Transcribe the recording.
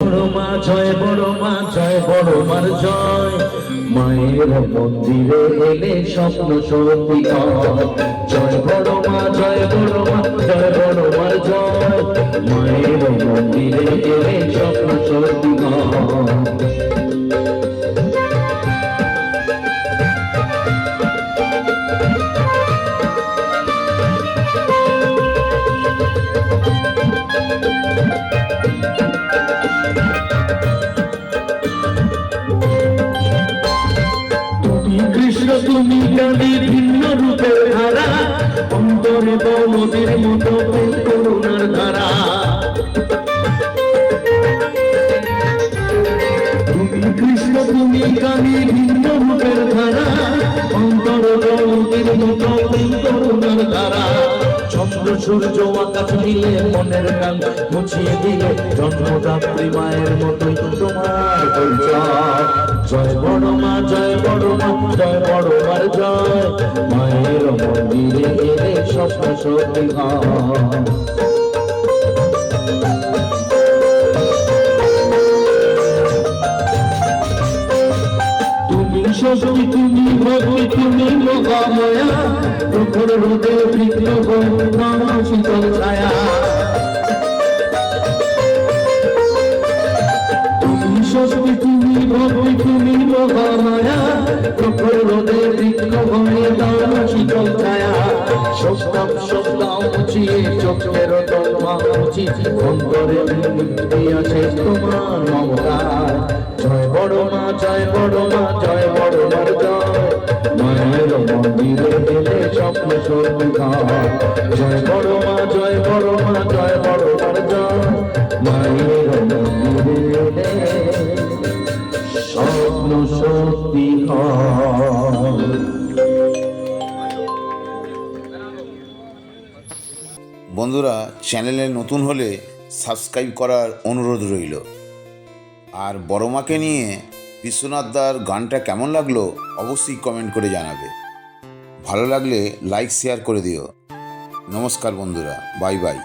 বড়মা জয় বড়মা জয় বড়মার জয়। মায়ের মন্দিরে এলে স্বপ্ন সত্যি জয় বড়মা জয় বড়মা জয় বড়মার জয়। মায়ের মন্দিরে এলে স্বপ্ন সত্যি তুমি কালী ভিন্ন রূপে ধারা, অন্তরে বলদের মতো করুণার ধারা। কৃষ্ণ, তুমি কালী ভিন্ন রূপের ধারা, অন্তর বলদের মতো করুণার ধারা। চন্দ্র সূর্য আকাশ মিলে মনের গান মুছিয়ে দিলে জন্মদাত্রী মায়ের মতোই তোমার পরিচয়। জয় বড় মা, জয় বড় মা, জয় বড় মার জয়। মায়ের মন্দিরে এলে স্বপ্ন সত্যি হয়। তুমি তুমি ভক্তি তুমি মহাময়া প্রখর হৃদয় বিঘ্ন নাম শীতল ছায়া। তুমি শক্তি তুমি ভক্তি তুমি মহামায়া প্রখর হৃদয় বিঘ্ন নাম শীতল ছায়া। সপ্তাম সপ্তাম উচিয়ে চোখের তলমা উচি অন্তরে মুক্তি আছে তোমার মমতায় জয় বড় মা জয় বড় মা জয় বড় মার মায়ের মন্দিরে এলে স্বপ্ন সত্যি জয় বড় মা জয় বড় মা জয় বড় মার মায়ের মন্দিরে এলে স্বপ্ন সত্যি হয়। বন্ধুরা, চ্যানেলে নতুন হলে সাবস্ক্রাইব করার অনুরোধ রইল। আর বড়মাকে নিয়ে বিশ্বনাথ দার গানটা কেমন লাগল অবশ্যই কমেন্ট করে জানাবে। ভালো লাগলে লাইক, শেয়ার করে দিও। নমস্কার বন্ধুরা, বাই বাই।